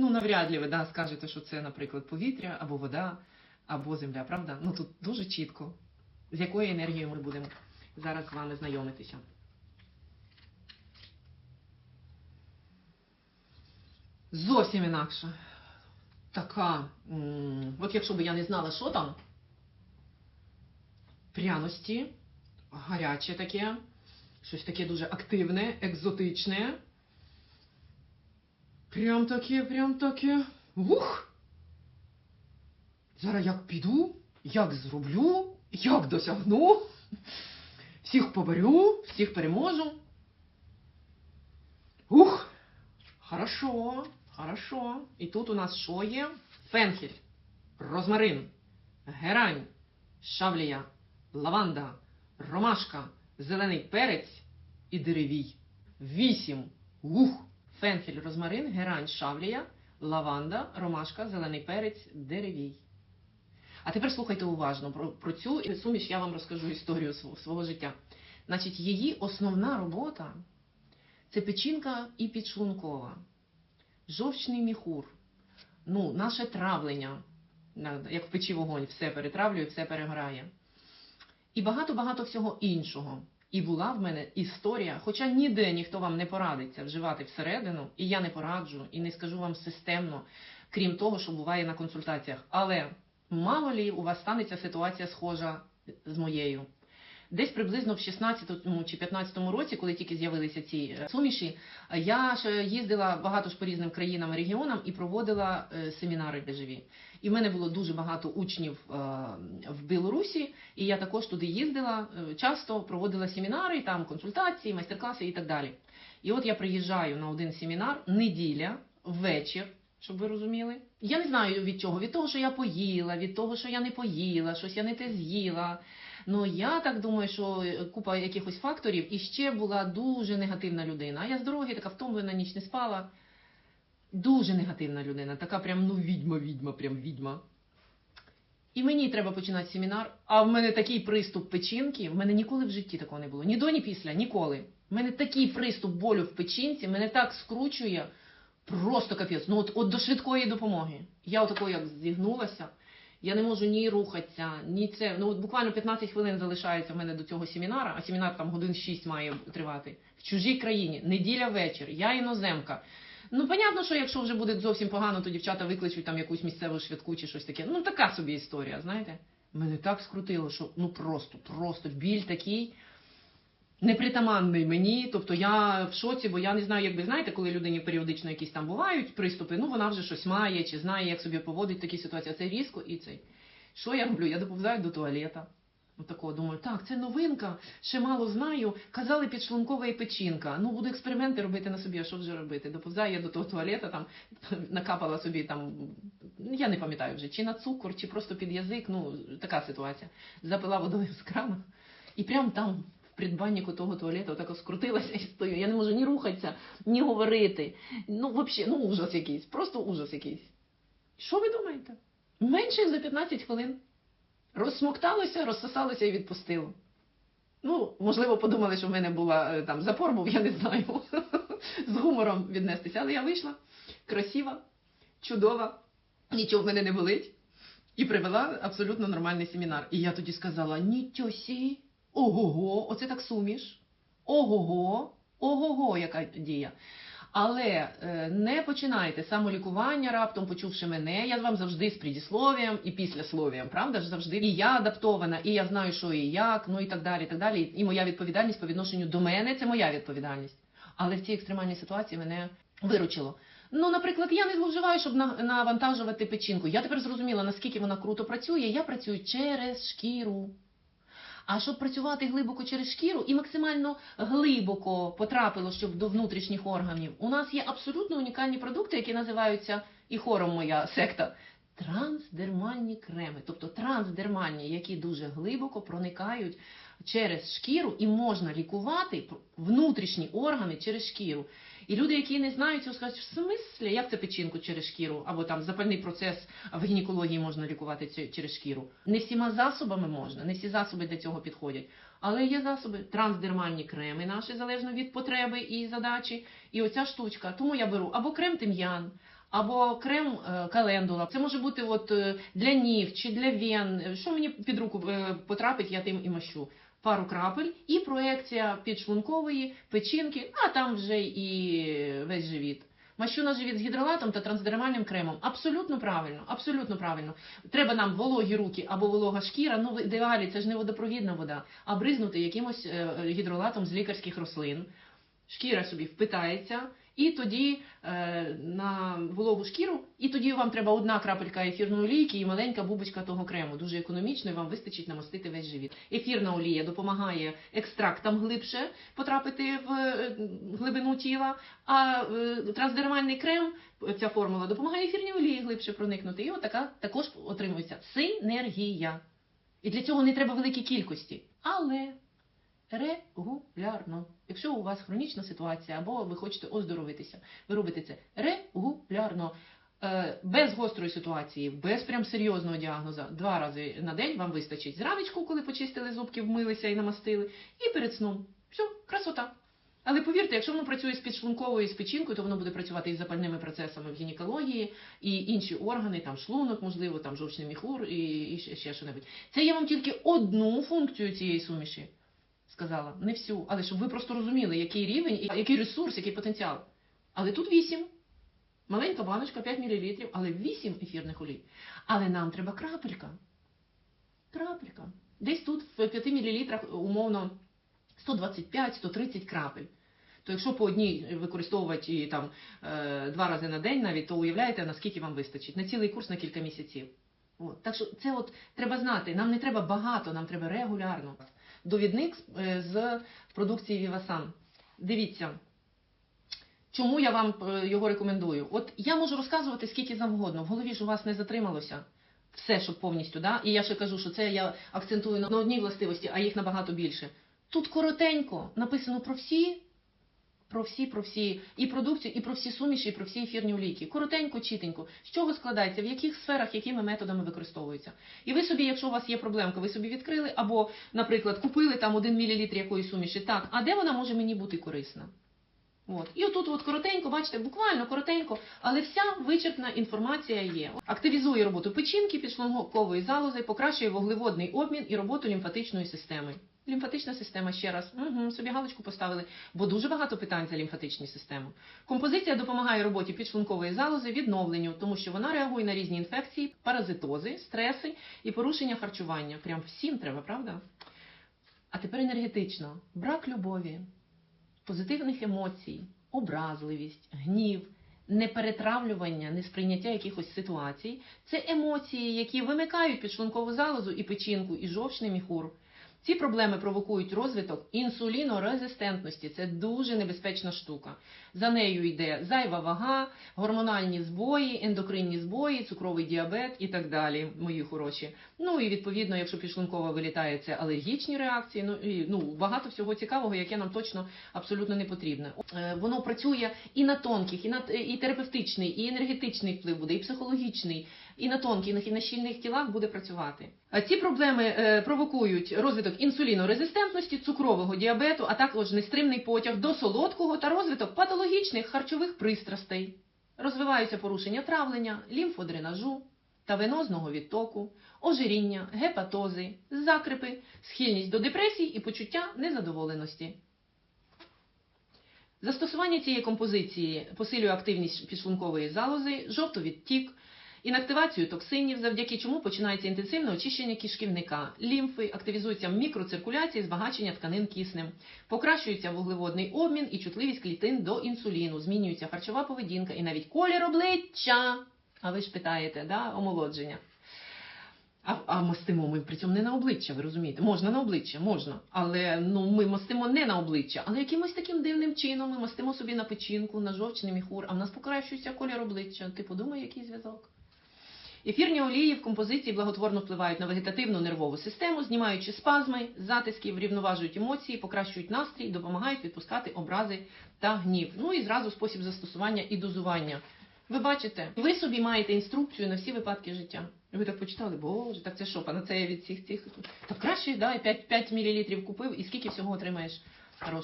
Ну, навряд ли ви да, скажете, що це, наприклад, повітря або вода, або земля, правда? Ну тут дуже чітко, з якою енергією ми будемо зараз з вами знайомитися. Зовсім інакше. Така. От якщо б я не знала, що там. Пряності, гаряче таке, щось таке дуже активне, екзотичне. Прям таке, прям таке. Ух! Зараз як піду, як зроблю, як досягну. Всіх поборю, всіх переможу. Ух! Хорошо, хорошо. І тут у нас що є? Фенхель, розмарин, герань, шавлія, лаванда, ромашка, зелений перець і деревій. Вісім. Ух! Фенхель, розмарин, герань, шавлія, лаванда, ромашка, зелений перець, деревій. А тепер слухайте уважно про, про цю суміш я вам розкажу історію свого, свого життя. Значить, її основна робота це печінка і підшлункова, жовчний міхур, ну, наше травлення, як в печі вогонь, все перетравлює, все перегорає. І багато-багато всього іншого. І була в мене історія, хоча ніде ніхто вам не порадиться вживати всередину, і я не пораджу, і не скажу вам системно, крім того, що буває на консультаціях. Але мало лі у вас станеться ситуація схожа з моєю. Десь приблизно в 16 чи 15 році, коли тільки з'явилися ці е, суміші, я ж їздила багато ж по різним країнам і регіонам і проводила е, семінари живі. І в мене було дуже багато учнів е, в Білорусі, і я також туди їздила, часто проводила семінари, там консультації, майстер-класи і так далі. І от я приїжджаю на один семінар, неділя, вечір, щоб ви розуміли. Я не знаю від чого, від того, що я поїла, від того, що я не поїла, щось я не те з'їла. Ну я так думаю, що е, купа якихось факторів, і ще була дуже негативна людина. А я з дороги така втомлена, ніч не спала. Дуже негативна людина, така прям ну відьма, відьма, прям відьма. І мені треба починати семінар, а в мене такий приступ печінки, в мене ніколи в житті такого не було. Ні до, ні після, ніколи. В мене такий приступ болю в печінці, мене так скручує, просто капець. Ну от, от до швидкої допомоги. Я отако як зігнулася. Я не можу ні рухатися, ні це. Ну от буквально 15 хвилин залишається в мене до цього семінара, а семінар там годин 6 має тривати. В чужій країні, неділя вечір, я іноземка. Ну, понятно, що якщо вже буде зовсім погано, то дівчата викличуть там якусь місцеву швидку чи щось таке. Ну, така собі історія, знаєте. Мене так скрутило, що ну просто, просто біль такий непритаманний мені. Тобто я в шоці, бо я не знаю, як ви знаєте, коли людині періодично якісь там бувають приступи, ну вона вже щось має чи знає, як собі поводить в такій ситуації. Це різко і цей. Що я роблю? Я доповзаю до туалета. Отакого думаю, так, це новинка, ще мало знаю. Казали підшлункова і печінка. Ну, буду експерименти робити на собі, а що вже робити? Доповзаю я до того туалета, там накапала собі там, я не пам'ятаю вже, чи на цукор, чи просто під язик. Ну, така ситуація. Запила водою з крана. І прямо там, в придбаннику того туалету, отак скрутилася і стою. Я не можу ні рухатися, ні говорити. Ну, взагалі, ну ужас якийсь, просто ужас якийсь. Що ви думаєте? Менше за 15 хвилин. Розсмокталося, розсосалося і відпустило. Ну, можливо, подумали, що в мене була е, там запор був, я не знаю. З гумором віднестися. Але я вийшла красива, чудова, нічого в мене не болить. І привела абсолютно нормальний семінар. І я тоді сказала: нітьосі, ого-го, оце так суміш. Ого-го, ого-го, яка дія. Але е, не починайте самолікування раптом, почувши мене. Я вам завжди з предісловієм і післясловієм, правда ж завжди. І я адаптована, і я знаю, що і як, ну і так далі. І так далі. І моя відповідальність по відношенню до мене це моя відповідальність. Але в цій екстремальній ситуації мене виручило. Ну, наприклад, я не зловживаю, щоб навантажувати печінку. Я тепер зрозуміла, наскільки вона круто працює. Я працюю через шкіру. А щоб працювати глибоко через шкіру і максимально глибоко потрапило, щоб до внутрішніх органів, у нас є абсолютно унікальні продукти, які називаються і хором моя секта. Трансдермальні креми, тобто трансдермальні, які дуже глибоко проникають через шкіру і можна лікувати внутрішні органи через шкіру. І люди, які не знають цього, скажуть, в смислі, як це печінку через шкіру, або там запальний процес в гінекології можна лікувати через шкіру. Не всіма засобами можна, не всі засоби для цього підходять. Але є засоби, трансдермальні креми наші, залежно від потреби і задачі. І оця штучка. Тому я беру або крем тим'ян, або крем е, календула. Це може бути от е, для ніг чи для вен. Е, Що мені під руку потрапить, я тим і мащу. Пару крапель і проекція підшлункової печінки, а там вже і весь живіт. Мащу живіт з гідролатом та трансдермальним кремом. Абсолютно правильно, абсолютно правильно. Треба нам вологі руки або волога шкіра. Ну в ідеалі це ж не водопровідна вода, а бризнути якимось е, гідролатом з лікарських рослин. Шкіра собі впитається, і тоді е, на вологу шкіру, і тоді вам треба одна крапелька ефірної олійки і маленька бубочка того крему. Дуже економічно, і вам вистачить намастити весь живіт. Ефірна олія допомагає екстрактам глибше потрапити в е, глибину тіла, а е, трансдермальний крем, ця формула, допомагає ефірній олії глибше проникнути. І отака також отримується синергія. І для цього не треба великі кількості. Але регулярно. Якщо у вас хронічна ситуація або ви хочете оздоровитися, ви робите це регулярно. Е, Без гострої ситуації, без прям серйозного діагноза, два рази на день вам вистачить зранечку, коли почистили зубки, вмилися і намастили, і перед сном. Все, красота. Але повірте, якщо воно працює з підшлунковою і з печінкою, то воно буде працювати із запальними процесами в гінекології і інші органи, там шлунок, можливо, там жовчний міхур і, ще, ще що-небудь. Це я вам тільки одну функцію цієї суміші сказала, не всю, але щоб ви просто розуміли, який рівень, який ресурс, який потенціал. Але тут 8. Маленька баночка 5 мл, але 8 ефірних олій. Але нам треба крапелька. Крапелька. Десь тут в 5 мл умовно 125-130 крапель. То якщо по одній використовувати і, там е, два рази на день навіть, то уявляєте, наскільки вам вистачить. На цілий курс на кілька місяців. От. Так що це от треба знати. Нам не треба багато, нам треба регулярно. Довідник е, з продукції Вівасан. Дивіться, чому я вам е, його рекомендую. От я можу розказувати скільки завгодно. В голові ж у вас не затрималося все, щоб повністю. Да? І я ще кажу, що це я акцентую на одній властивості, а їх набагато більше. Тут коротенько написано про всі. Про всі, про всі і продукцію, і про всі суміші, і про всі ефірні олійки. Коротенько, чітенько. З чого складається, в яких сферах, якими методами використовуються. І ви собі, якщо у вас є проблемка, ви собі відкрили, або, наприклад, купили там 1 мл якоїсь суміші. Так, а де вона може мені бути корисна? От. І отут от коротенько, бачите, буквально коротенько, але вся вичерпна інформація є. Активізує роботу печінки, підшлункової залози, покращує вуглеводний обмін і роботу лімфатичної системи. Лімфатична система ще раз. Угу, собі галочку поставили, бо дуже багато питань за лімфатичні системи. Композиція допомагає роботі підшлункової залози, відновленню, тому що вона реагує на різні інфекції, паразитози, стреси і порушення харчування. Прям всім треба, правда? А тепер енергетично. Брак любові, позитивних емоцій, образливість, гнів, неперетравлювання, несприйняття якихось ситуацій це емоції, які вимикають підшлункову залозу і печінку, і жовчний міхур. Ці проблеми провокують розвиток інсулінорезистентності. Це дуже небезпечна штука. За нею йде зайва вага, гормональні збої, ендокринні збої, цукровий діабет і так далі, мої хороші. Ну і відповідно, якщо підшлункова вилітає, це алергічні реакції. Ну і ну багато всього цікавого, яке нам точно абсолютно не потрібне. Е, Воно працює і на тонких, і на і терапевтичний, і енергетичний вплив буде, і психологічний, і на тонких, і на щільних тілах буде працювати. Ці проблеми е, провокують розвиток інсулінорезистентності, цукрового діабету, а також нестримний потяг до солодкого та розвиток патологічних харчових пристрастей. Розвиваються порушення травлення, лімфодренажу та венозного відтоку, ожиріння, гепатози, закрипи, схильність до депресій і почуття незадоволеності. Застосування цієї композиції посилює активність підшлункової залози, жовтовідтік, інактивацію токсинів, завдяки чому починається інтенсивне очищення кишківника, лімфи, активізується мікроциркуляція, збагачення тканин киснем, покращується вуглеводний обмін і чутливість клітин до інсуліну, змінюється харчова поведінка і навіть колір обличчя. А ви ж питаєте, да, омолодження. А, а мастимо ми при цьому не на обличчя, ви розумієте? Можна на обличчя, можна. Але ну ми мастимо не на обличчя, але якимось таким дивним чином ми мастимо собі на печінку, на жовчний міхур, а в нас покращується колір обличчя. Ти подумай, який зв'язок. Ефірні олії в композиції благотворно впливають на вегетативну нервову систему, знімаючи спазми, затиски, врівноважують емоції, покращують настрій, допомагають відпускати образи та гнів. Ну і зразу спосіб застосування і дозування. Ви бачите, ви собі маєте інструкцію на всі випадки життя. Ви так почитали, боже, так це що, панацея від цих цих. Так краще, да, 5, 5 мл купив і скільки всього отримаєш хорошого.